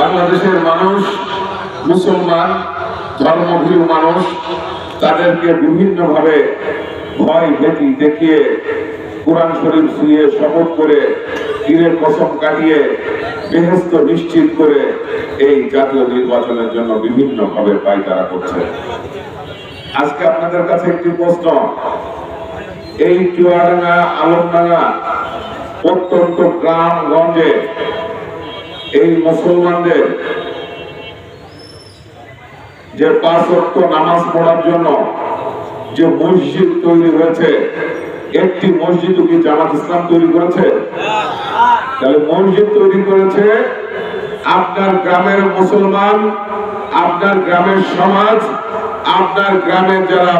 বাংলাদেশের মানুষ, মুসলমান, ধর্মভীরু মানুষ, তাদেরকে বিভিন্নভাবে ভয় ভীতি দেখিয়ে কোরআন শরীফ শুয়ে শপথ করে তীরের কসম কাটিয়ে বেহেস্ত নিশ্চিত করে এই জাতীয় নির্বাচনের জন্য বিভিন্নভাবে পায়তারা করছে। আজকে আপনাদের কাছে একটি প্রশ্ন। এই চুয়াডাঙ্গা, আলমডাঙ্গা প্রত্যন্ত গ্রাম গঞ্জে এই মুসলমানদের যে পাঁচ নামাজ পড়ার জন্য যে মসজিদ তৈরি হয়েছে, একটি মসজিদ কি জামাত ইসলাম তৈরি করেছে? তাহলে মসজিদ তৈরি করেছে আপনার গ্রামের মুসলমান, আপনার গ্রামের সমাজ, আপনার গ্রামের যারা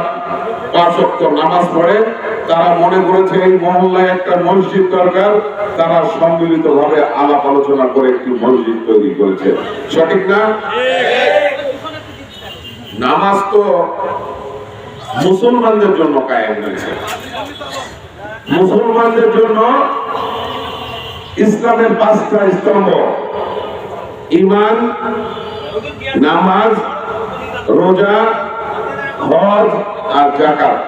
পাঁচ নামাজ পড়ে তারা মনে করেছে এই মহল্লায় একটা মসজিদ দরকার। তারা সম্মিলিত ভাবে আলাপ আলোচনা করে একটি মসজিদ তৈরি করেছে। সঠিক না? নামাজ তো মুসলমানদের জন্য কায়েম হয়েছে মুসলমানদের জন্য ইসলামের পাঁচটা স্তম্ভ। ইমান নামাজ, রোজা, হজ আর জাকাত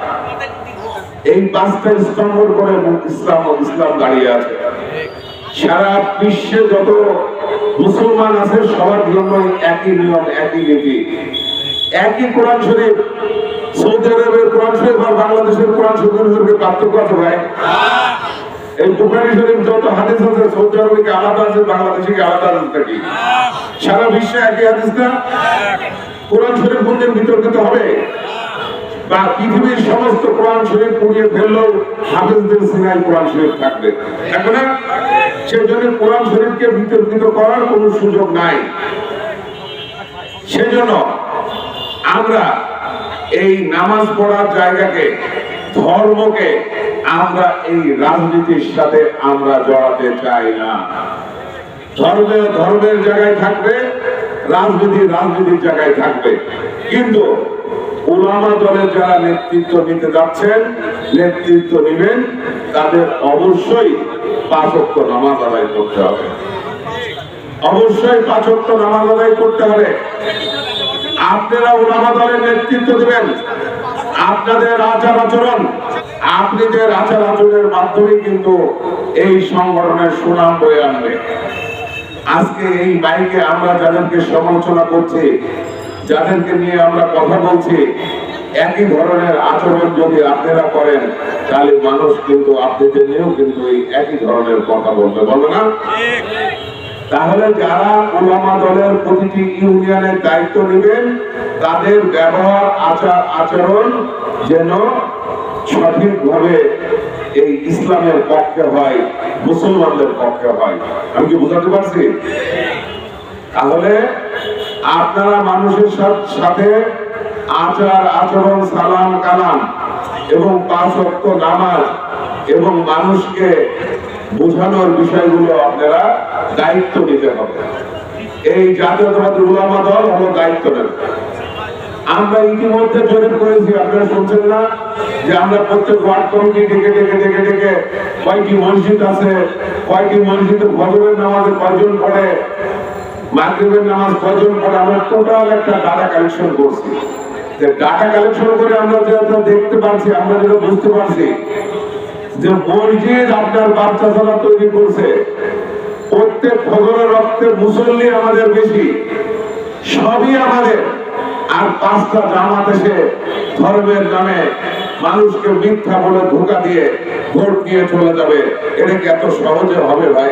এই পাঁচটা স্তম্ভের করে ইসলাম ইসলাম দাঁড়িয়ে আছে। সারা বিশ্বে যত মুসলমান আছে, সবার জন্য একই নিয়ম, একই নীতি। একই কোরআন শরীফ, সৌদি আরবের কোরআন শরীফ আর বাংলাদেশের কোরআন শরীফের পার্থক্য আছে ভাই। এই বুখারি শরীফ যত হাদিস আছে, সৌদি আরবে কি আলাদা আছে বাংলাদেশে কি আলাদা আছে নাকি? সারা বিশ্বে একই হাদিস না? কোরআন শরীফ কোনদিন বিতর্কিত হবে? বা পৃথিবীর সমস্ত কোরআন শরীফ পড়িয়ে ফেললেও হাফেজদের সিনাই কোরআন শরীফ থাকবে। থাকবে না সেই জন্য কোরআন শরীফকে বিতর্কিত করার কোনো সুযোগ নাই। সেজন্য আমরা এই নামাজ পড়ার জায়গাকে, ধর্মকে আমরা এই রাজনীতির সাথে আমরা জড়াতে চাই না। ধর্মে, ধর্মের জায়গায় থাকবে, রাজনীতি রাজনীতির জায়গায় থাকবে। কিন্তু ওলামা দলের যারা নেতৃত্ব নিতে যাচ্ছেন, নেতৃত্ব নেবেন, তাদের অবশ্যই পাঁচক্য নামাজ আদায় করতে হবে। অবশ্যই পাঁচক্য নামাজ আদায় করতে হবে। আপনারা ওলামা দলের নেতৃত্ব দেবেন। আপনাদের আচার আচরণ আপনাদের আচার আচরণের মাধ্যমে কিন্তু এই সংগঠনের সুনাম বয়ে আনবে। আজকে এই বাইকে আমরা যাদেরকে সমালোচনা করছি যাদেরকে নিয়ে আমরা কথা বলছি, একই ধরনের আচরণ যদি আপনারা করেন, তাহলে মানুষ কিন্তু আপনাদের নিয়েও কিন্তু একই ধরনের কথা বলবে বলবে না? তাহলে যারা ওলামা দলের প্রতিটি ইউনিয়নের দায়িত্ব নেবেন, তাদের ব্যবহার, আচার, আচরণ যেন সঠিকভাবে এই ইসলামের পক্ষে হয়, মুসলমানদের পক্ষে হয়। আমি কি বোঝাতে পারছি? তাহলে আপনারা মানুষের সাথে আচার, আচরণ, সালাম, কালাম এবং পাঁচ নামাজ এবং মানুষকে বোঝানোর বিষয়গুলো আপনারা দায়িত্ব নিতে হবে। এই জাতীয়তাবাদী উলামা দল হলো দায়িত্ব নেবে। আমরা ইতিমধ্যে জরিপ করেছি, আপনারা শুনছেন না, যে আমরা প্রত্যেক ওয়ার্ড কমিটি ডেকে ডেকে ডেকে ডেকে কয়টি মসজিদ আছে, কয়টি মসজিদে ভজনের নামাজে কয়জন পড়ে মাগরিবের নামাজ কয়জন পড়ে আমরা টোটাল একটা ডাটা কালেকশন করছি। যে ডাটা কালেকশন করে আমরা যেটা দেখতে পারছি আমরা যেটা বুঝতে পারছি, যে মসজিদ আপনার বাচ্চা ছাড়া তৈরি করছে। প্রত্যেক ফজরের রক্তে মুসল্লি আমাদের বেশি, সবই আমাদের। আর পাঁচটা জামাত এসে ধর্মের নামে মানুষকে মিথ্যা বলে ধোকা দিয়ে ভোট নিয়ে চলে যাবে। এটা কি এত সহজে হবে ভাই?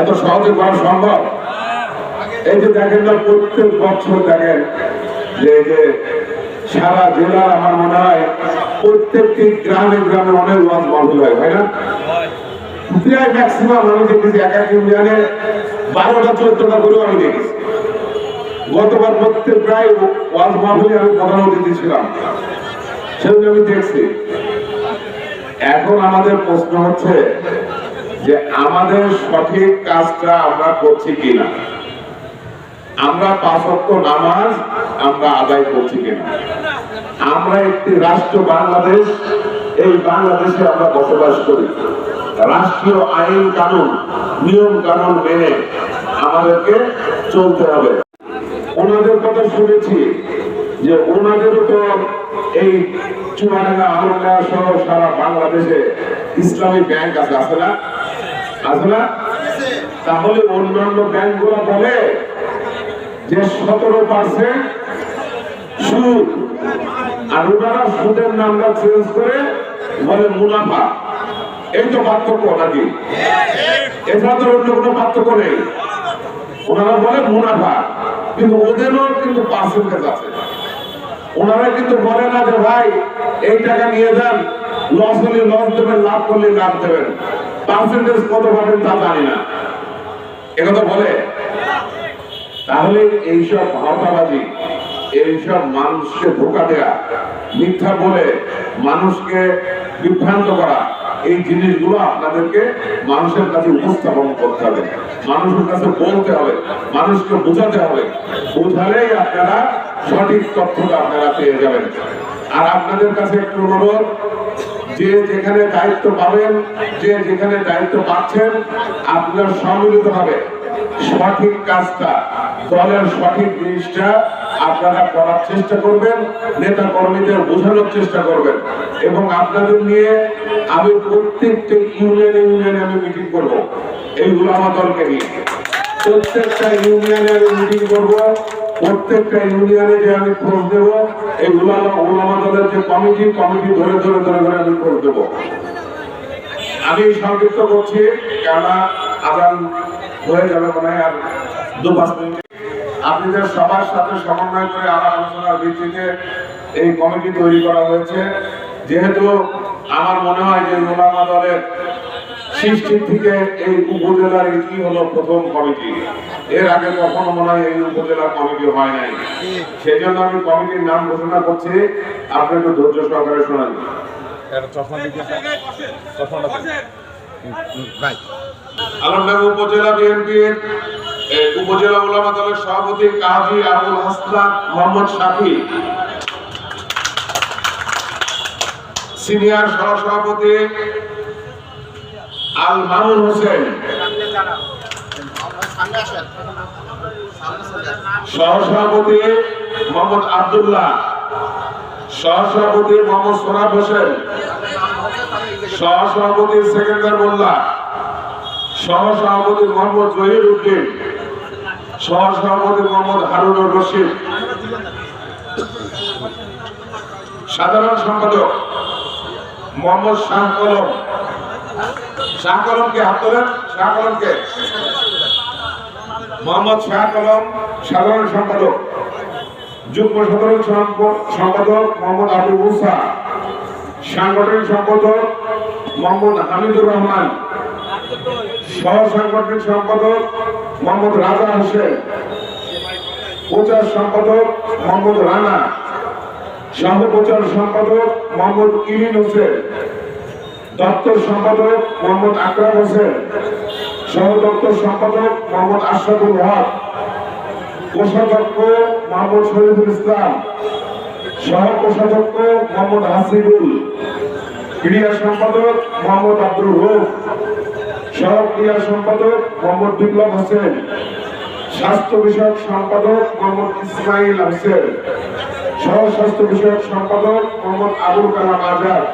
এত সহজে করা সম্ভব? এই যে দেখেন না, প্রত্যেক বছর দেখেন যে যে সারা জেলার আমার মনে হয় প্রত্যেকটি গ্রামে গ্রামে অনেক ওয়াজ মাহফিল হয়, তাই না? প্রায় ম্যাক্সিমাম আমি দেখেছি এক এক ইউনিয়নে বারোটা, চোদ্দটা করেও আমি দেখেছি। গতবার প্রত্যেক প্রায় ওয়াজ আমি প্রধান অতিথি সেগুলো আমি দেখছি। এখন আমাদের প্রশ্ন হচ্ছে যে আমাদের সঠিক কাজটা আমরা করছি কিনা? আমরা পাঁচক্ত নামাজ, আমরা আদায় করছি কিনা? আমরা একটি রাষ্ট্র বাংলাদেশ, এই বাংলাদেশে আমরা বসবাস করি। রাষ্ট্রীয় আইন কানুন, নিয়ম কানুন মেনে আমাদেরকে চলতে হবে। ওনাদের কথা শুনেছি যে ওনাদেরও তো এই চুয়াডাঙ্গা আলমডাঙ্গা সহ সারা বাংলাদেশে ইসলামী ব্যাংক আছে আছে না? আছে না? তাহলে অন্যান্য ব্যাংকগুলো বলে যে সতেরো পার্সেন্ট সুদ। আর ওনারা সুদের নামটা চেঞ্জ করে বলে মুনাফা। এই তো পার্থক্য নাকি? এছাড়া তো অন্য কোনো পার্থক্য নেই। ওনারা বলে মুনাফা। কিন্তু ওদেরও কিন্তু পার্সেন্টেজ আছে। ওনারা কিন্তু বলে না যে, ভাই, এই টাকা নিয়ে যান। লস হলে লস দেবেন, লাভ করলে লাভ দেবেন। পার্সেন্টেজ কত পাবেন তা জানি না। একথা বলে। তাহলে এইসব ভাওতাবাজি, এইসব মানুষকে ধোকা দেয়া, মিথ্যা বলে মানুষকে বিভ্রান্ত করা, এই জিনিসগুলো আপনাদেরকে মানুষের কাছে উপস্থাপন করতে হবে। মানুষের কাছে বলতে হবে, মানুষকে বোঝাতে হবে। বোঝালেই আপনারা সঠিক তথ্যটা আপনারা পেয়ে যাবেন। আর আপনাদের কাছে একটু অনুরোধ, যে যেখানে দায়িত্ব পাবেন, যে যেখানে দায়িত্ব পাচ্ছেন, আপনার সম্মিলিত হবে সঠিক কাজটা, দলের সঠিক জিনিসটা আপনারা করার চেষ্টা করবেন নেতা কর্মীদের বোঝানোর চেষ্টা করবেন। এবং আপনাদের নিয়ে আমি প্রত্যেকটা ইউনিয়নে ইউনিয়নে আমি মিটিং করব এইগুলো আমার দলকে নিয়ে। প্রত্যেকটা ইউনিয়নে আমি মিটিং করব, প্রত্যেকটা ইউনিয়নে যে আমি খোঁজ দেব এই আমার ওলামা দলের যে কমিটি কমিটি ধরে ধরে ধরে ধরে আমি খোঁজ দেবো আমি সংযুক্ত করছি, কেননা আদান হয়ে যাবে মনে হয় আর দু পাঁচ মিনিট। আপনাদের সবার সাথে সমন্বয় করে আলাপ আলোচনার ভিত্তিতে এই কমিটি তৈরি করা হয়েছে যেহেতু আমার মনে হয় যে ওলামা দলের সৃষ্টির থেকে এই উপজেলার এটি হলো প্রথম কমিটি। এর আগে কখনো মনে হয় এই উপজেলার কমিটি হয় নাই। সেই জন্য আমি কমিটির নাম ঘোষণা করছি। আপনি একটু ধৈর্য সহকারে শোনান। আলমডাঙ্গা উপজেলা বিএনপির উপজেলা উলামা দলের সভাপতি কাজী আবুল হাসনাত মোহাম্মদ শাফি। সিনিয়র সহসভাপতি আল মামুন হোসেন। সহসভাপতি মোহাম্মদ আব্দুল্লাহ। সহসভাপতি মোহাম্মদ সোনাব হোসেন। সহসভাপতি সেকেন্দার মোল্লা, সহসভাপতি মোহাম্মদ জহির উদ্দিন সহসভাপতি মোহাম্মদ হারুনুর রশিদ। সাধারণ সম্পাদক মোহাম্মদ শাহ কলম। শাহ কলমকে হাত তোলেন। শাহ মোহাম্মদ শাহ সাধারণ সম্পাদক। যুগ্ম সাধারণ সম্প- সম্পাদক মোহাম্মদ আবু মুসা। সাংগঠনিক সম্পাদক মোহাম্মদ হামিদুর রহমান সহ সাংগঠনিক সম্পাদক মোহাম্মদ রাজা হোসেন, প্রচার সম্পাদক মোহাম্মদ রানা, সহ প্রচার সম্পাদক মোহাম্মদ ইলিন হোসেন, দপ্তর সম্পাদক মোহাম্মদ আকরাম হোসেন, সহ দপ্তর সম্পাদক মোহাম্মদ আশরাফুল হক, কোষাধ্যক্ষ মোহাম্মদ শরীফুল ইসলাম, সহ কোষাধ্যক্ষ মোহাম্মদ হাসিবুল। ক্রীড়া সম্পাদক মোহাম্মদ আব্দুল রৌফ সহ ক্রীড়া সম্পাদক মোহাম্মদ বিপ্লব হোসেন, স্বাস্থ্য বিষয়ক সম্পাদক মোহাম্মদ ইসমাইল হোসেন, সহ স্বাস্থ্য বিষয়ক সম্পাদক মোহাম্মদ আবুল কালাম আজাদ,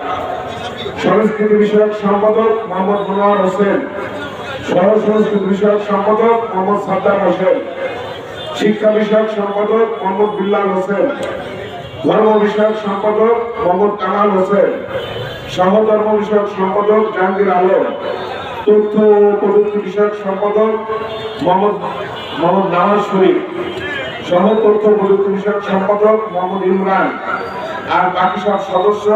সংস্কৃতি বিষয়ক সম্পাদক মোহাম্মদ মনোয়ার হোসেন, সহ সংস্কৃতি বিষয়ক সম্পাদক মোহাম্মদ সাদ্দাম হোসেন, শিক্ষা বিষয়ক সম্পাদক মোহাম্মদ বিল্লাল হোসেন ধর্ম বিষয়ক সম্পাদক মোহাম্মদ কামাল হোসেন সহধর্ম বিষয়ক সম্পাদক জাহাঙ্গীর আলম, তথ্য ও প্রযুক্তি বিষয়ক সম্পাদক মোহাম্মদ মোহাম্মদ নামাজ শরীফ, সহ তথ্য প্রযুক্তি বিষয়ক সম্পাদক মোহাম্মদ ইমরান, আর বাকি সব সদস্য